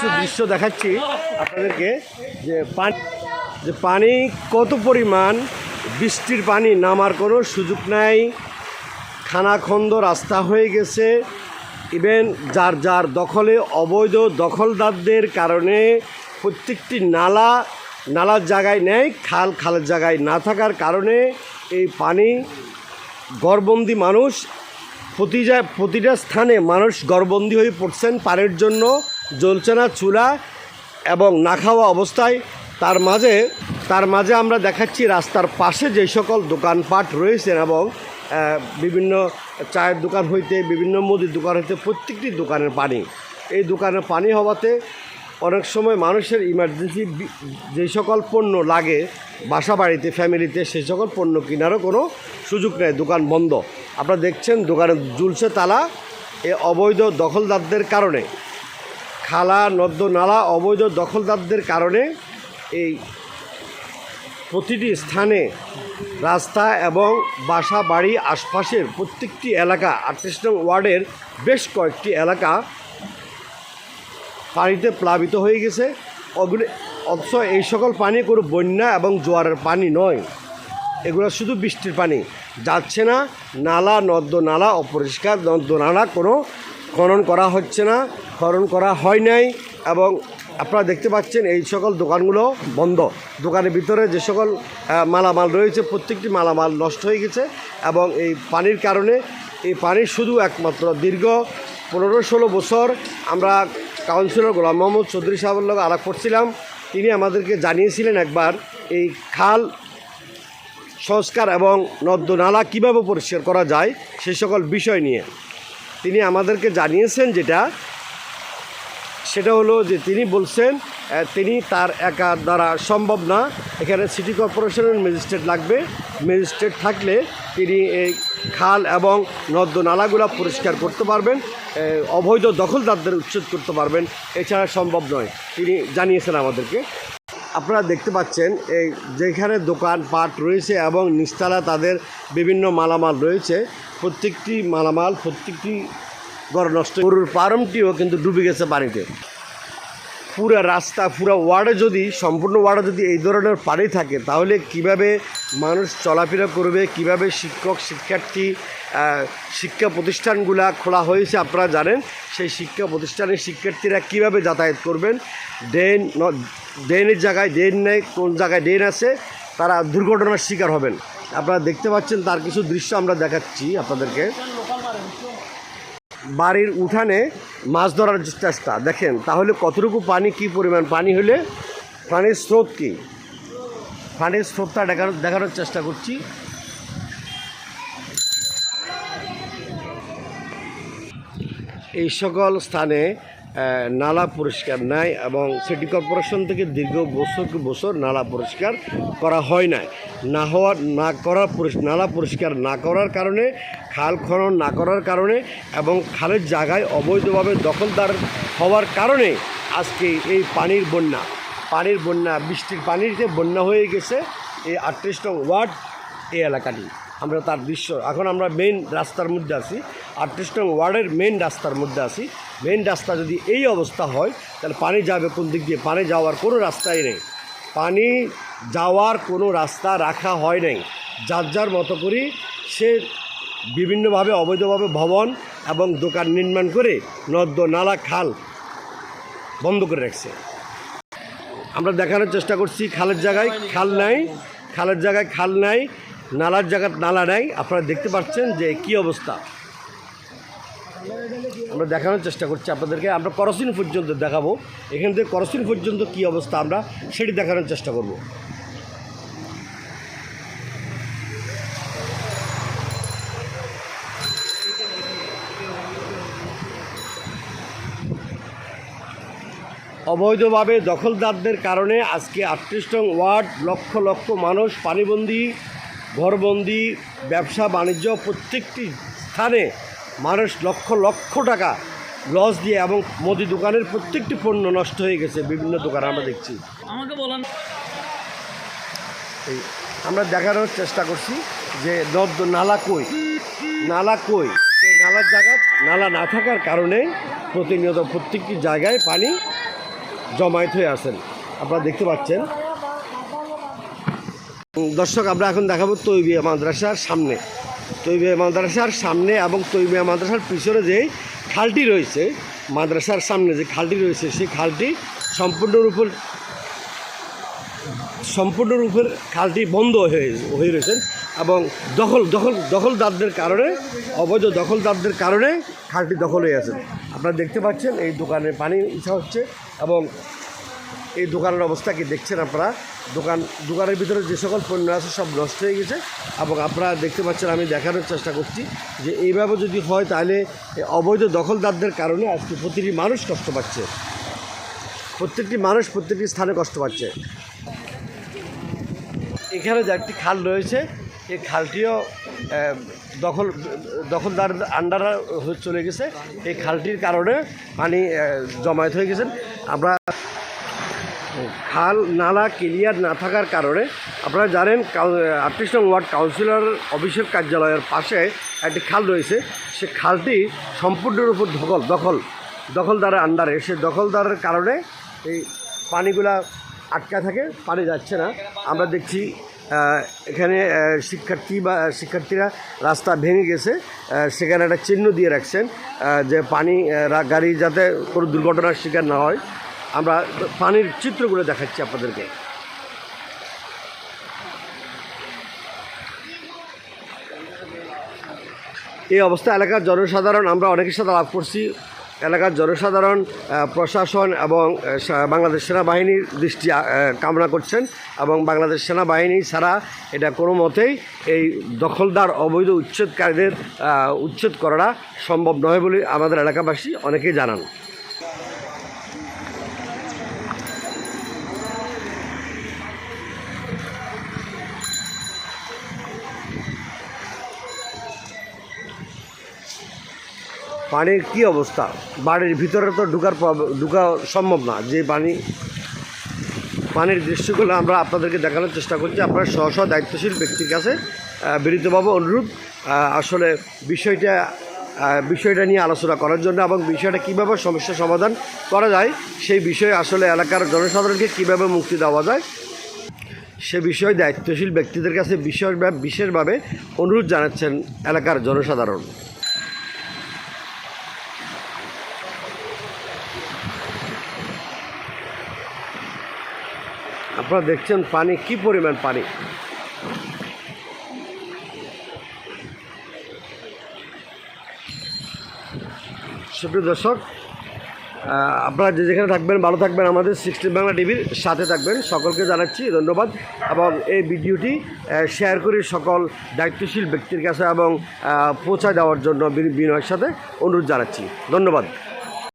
কিছু দৃশ্য দেখাচ্ছি আপনাদেরকে যে পানি যে পানি কত পরিমাণ, বৃষ্টির পানি নামার কোনো সুযোগ নাই। খানাখন্দ রাস্তা হয়ে গেছে। ইভেন যার যার দখলে, অবৈধ দখলদারদের কারণে প্রত্যেকটি নালা, নালার জায়গায় নেই, খাল খালের জায়গায় না থাকার কারণে এই পানি গড়বন্দি মানুষ প্রতি যা- প্রতিটা স্থানে মানুষ গড়বন্দি হয়ে পড়ছেন পানির জন্য। জ্বলছে না চুলা এবং না খাওয়া অবস্থায়। তার মাঝে তার মাঝে আমরা দেখাচ্ছি রাস্তার পাশে যে সকল দোকানপাট রয়েছেন এবং বিভিন্ন চায়ের দোকান হইতে, বিভিন্ন মুদির দোকান হইতে প্রত্যেকটি দোকানের পানি। এই দোকানের পানি হওয়াতে অনেক সময় মানুষের ইমার্জেন্সি যে সকল পণ্য লাগে বাসা বাড়িতে ফ্যামিলিতে সেই সকল পণ্য কেনারও কোনো সুযোগ নেই, দোকান বন্ধ। আপনারা দেখছেন দোকানে ঝুলছে তালা, এ অবৈধ দখলদারদের কারণে। খালা নদ্য নালা, অবৈধ দখলদারদের কারণে এই প্রতিটি স্থানে রাস্তা এবং বাসা, বাড়ি আশপাশের প্রত্যেকটি এলাকা, আটত্রিশ নং ওয়ার্ডের বেশ কয়েকটি এলাকা পানিতে প্লাবিত হয়ে গেছে। ওগুলো অথচ এই সকল পানি কোনো বন্যা এবং জোয়ারের পানি নয়। এগুলো শুধু বৃষ্টির পানি। যাচ্ছে না, নালা নদ্য নালা, অপরিষ্কার নদ্য নালা কোনো খনন করা হচ্ছে না, খনন করা হয় নাই এবং আপনারা দেখতে পাচ্ছেন এই সকল দোকানগুলো বন্ধ। দোকানের ভিতরে যে সকল মালামাল রয়েছে, প্রত্যেকটি মালামাল নষ্ট হয়ে গেছে এবং এই পানির কারণে এই পানি শুধু একমাত্র দীর্ঘ পনেরো ষোলো বছর আমরা কাউন্সিলর গোলাম মোহাম্মদ চৌধুরী সাহেবের লোক আলাপ করছিলাম। তিনি আমাদেরকে জানিয়েছিলেন একবার এই খাল সংস্কার এবং নদ্য নালা কীভাবে পরিষ্কার করা যায়, সে সকল বিষয় নিয়ে। তিনি আমাদেরকে জানিয়েছেন যেটা, সেটা হলো যে তিনি বলছেন তিনি তার একা দ্বারা সম্ভব না। এখানে সিটি কর্পোরেশনের ম্যাজিস্ট্রেট লাগবে। ম্যাজিস্ট্রেট থাকলে তিনি এই খাল এবং নদ্য নালাগুলা পরিষ্কার করতে পারবেন অবৈধ দখলদারদের উচ্ছেদ করতে পারবেন। এছাড়া সম্ভব নয়। তিনি জানিয়েছেন আমাদেরকে। আপনারা দেখতে পাচ্ছেন, এই যেখানে দোকান পাট রয়েছে এবং নিচতলা তাদের বিভিন্ন মালামাল রয়েছে। প্রত্যেকটি মালামাল, প্রত্যেকটি ঘর নষ্ট গরুর ফার্মটিও কিন্তু ডুবে গেছে পানিতে। পুরো রাস্তা, পুরো ওয়ার্ডে যদি, সম্পূর্ণ ওয়ার্ডে যদি এই ধরনের পানি থাকে, তাহলে কীভাবে মানুষ চলাফেরা করবে, কীভাবে শিক্ষক, শিক্ষার্থী শিক্ষা প্রতিষ্ঠানগুলা খোলা হয়েছে আপনারা জানেন, সেই শিক্ষা প্রতিষ্ঠানের শিক্ষার্থীরা কীভাবে যাতায়াত করবেন ড্রেন ড্রেনের জায়গায় ড্রেন নেই, কোন জায়গায় ড্রেন আছে, তারা দুর্ঘটনার শিকার হবেন। আপনারা দেখতে পাচ্ছেন, তার কিছু দৃশ্য আমরা দেখাচ্ছি আপনাদেরকে। বাড়ির উঠানে মাছ ধরার চেষ্টা, দেখেন, তাহলে কতটুকু পানি, কি পরিমাণ পানি হলে পানির স্রোত কি? পানির স্রোতটা দেখানোর দেখানোর চেষ্টা করছি। এই সকল স্থানে নালা পরিষ্কার নাই এবং সিটি কর্পোরেশন থেকে দীর্ঘ বছর বছর নালা পরিষ্কার করা হয় নাই। না হওয়ার না পরিস- নালা পরিষ্কার না করার কারণে, খাল খনন না করার কারণে এবং খালের জায়গায় অবৈধভাবে দখলদার হওয়ার কারণে আজকে এই পানির বন্যা পানির বন্যা, বৃষ্টির পানির যে বন্যা হয়ে গেছে, এই আটত্রিশ নং ওয়ার্ড এই এলাকাটি। আমরা তার দৃশ্য, এখন আমরা মেন রাস্তার মধ্যে আছি আটত্রিশ নং ওয়ার্ডের মেন রাস্তার মধ্যে আছি। মেন রাস্তা যদি এই অবস্থা হয়, তাহলে পানি যাবে কোন দিক দিয়ে? পানি যাওয়ার কোনো রাস্তাই নেই। পানি যাওয়ার কোনো রাস্তা রাখা হয় নাই। যার যার মতো করে সে বিভিন্নভাবে অবৈধভাবে ভবন এবং দোকান নির্মাণ করে নদ্য নালা খাল বন্ধ করে রাখছে। আমরা দেখানোর চেষ্টা করছি, খালের জায়গায় খাল নাই, খালের জায়গায় খাল নাই, নালার জায়গায় নালা নাই। আপনারা দেখতে পাচ্ছেন যে কি অবস্থা। আমরা দেখানোর চেষ্টা করছি আপনাদেরকে। আমরা করসিন পর্যন্ত দেখাবো। এখান থেকে করসিন পর্যন্ত কি অবস্থা আমরা সেটি দেখানোর চেষ্টা করব। অবৈধভাবে দখলদারদের কারণে আজকে আটত্রিশ নং ওয়ার্ড, লক্ষ লক্ষ মানুষ পানিবন্দি, ঘরবন্দি, ব্যবসা, বাণিজ্য প্রত্যেকটি স্থানে মানুষ লক্ষ লক্ষ টাকা লস দিয়ে এবং মুদি দোকানের প্রত্যেকটি পণ্য নষ্ট হয়ে গেছে বিভিন্ন দোকানে আমরা দেখছি। আমাকে বলেন। এই আমরা দেখানোর চেষ্টা করছি যে নদ নালা কই? নালা কই? সেই নালার জায়গা নালা না থাকার কারণে প্রতিনিয়ত প্রত্যেকটি জায়গায় পানি জমায়েত হয়ে আছেন আপনারা দেখতে পাচ্ছেন। দর্শক আমরা এখন দেখাবো তৈবিয়া মাদ্রাসার সামনে। তৈবিয়া মাদ্রাসার সামনে এবং তৈবিয়া মাদ্রাসার পিছনে যে খালটি রয়েছে, মাদ্রাসার সামনে যে খালটি রয়েছে, সেই খালটি সম্পূর্ণরূপে সম্পূর্ণরূপে খালটি বন্ধ হয়ে হয়ে রয়েছে এবং দখল দখল, দখলদারদের কারণে, অবৈধ দখলদারদের কারণে খালটি দখল হয়ে আছে। আপনারা দেখতে পাচ্ছেন এই দোকানে পানি ইচ্ছা হচ্ছে এবং এই দোকানের অবস্থা কি দেখছেন আপনারা? দোকান, দোকানের ভিতরে যে সকল পণ্য আছে সব নষ্ট হয়ে গেছে এবং আপনারা দেখতে পাচ্ছেন, আমি দেখানোর চেষ্টা করছি যে এইভাবে যদি হয় তাহলে অবৈধ দখলদারদের কারণে আজকে প্রতিটি মানুষ কষ্ট পাচ্ছে। প্রত্যেকটি মানুষ প্রত্যেকটি স্থানে কষ্ট পাচ্ছে। এখানে যে একটি খাল রয়েছে, এই খালটিও দখল, দখলদার আন্ডার চলে গেছে। এই খালটির কারণে পানি জমায়েত হয়ে গেছেন আমরা খাল নালা ক্লিয়ার না থাকার কারণে আপনারা জানেন আটত্রিশ নং ওয়ার্ড কাউন্সিলর অফিসের কার্যালয়ের পাশে একটি খাল রয়েছে। সে খালটি সম্পূর্ণের উপর দখল দখল, দখলদারের আন্ডারে সে দখলদারের কারণে এই পানিগুলা আটকা থাকে, পানি যাচ্ছে না। আমরা দেখছি এখানে শিক্ষার্থী বা, শিক্ষার্থীরা রাস্তা ভেঙে গেছে। সেখানে একটা চিহ্ন দিয়ে রাখছেন যে পানি গাড়ি যাতে কোনো দুর্ঘটনার শিকার না হয়। আমরা পানির চিত্রগুলো দেখাচ্ছি আপনাদেরকে। এই অবস্থা এলাকার জনসাধারণ, আমরা অনেকের সাথে লাভ করছি। এলাকার জনসাধারণ প্রশাসন এবং বাংলাদেশ সেনাবাহিনীর দৃষ্টি কামনা করছেন এবং বাংলাদেশ সেনাবাহিনী ছাড়া এটা কোনো মতেই এই দখলদার, অবৈধ উচ্ছেদকারীদের উচ্ছেদ করাটা সম্ভব নয় বলে আমাদের এলাকাবাসী অনেকেই জানান। পানির কি অবস্থা? বাড়ির ভিতরে তো ঢুকার ঢুকা সম্ভব না। যে পানি, পানির দৃশ্যগুলো আমরা আপনাদেরকে দেখানোর চেষ্টা করছি। আপনার স্ব স্ব দায়িত্বশীল ব্যক্তির কাছে বিনীতভাবে অনুরোধ। আসলে বিষয়টা বিষয়টা নিয়ে আলোচনা করার জন্য এবং বিষয়টা কীভাবে সমস্যা সমাধান করা যায়, সেই বিষয়ে আসলে এলাকার জনসাধারণকে কীভাবে মুক্তি দেওয়া যায়, সে বিষয়ে দায়িত্বশীল ব্যক্তিদের কাছে বিষয় বিশেষভাবে অনুরোধ জানাচ্ছেন এলাকার জনসাধারণ। আপনারা দেখছেন পানি, কি পরিমাণ পানি? সুপ্রিয় দর্শক আপনারা যে যেখানে থাকবেন, ভালো থাকবেন আমাদের সিক্সটিন বাংলা টিভির সাথে থাকবেন। সকলকে জানাচ্ছি ধন্যবাদ এবং এই ভিডিওটি শেয়ার করে সকল দায়িত্বশীল ব্যক্তির কাছে এবং পৌঁছায় দেওয়ার জন্য বিনয়ের সাথে অনুরোধ জানাচ্ছি। ধন্যবাদ।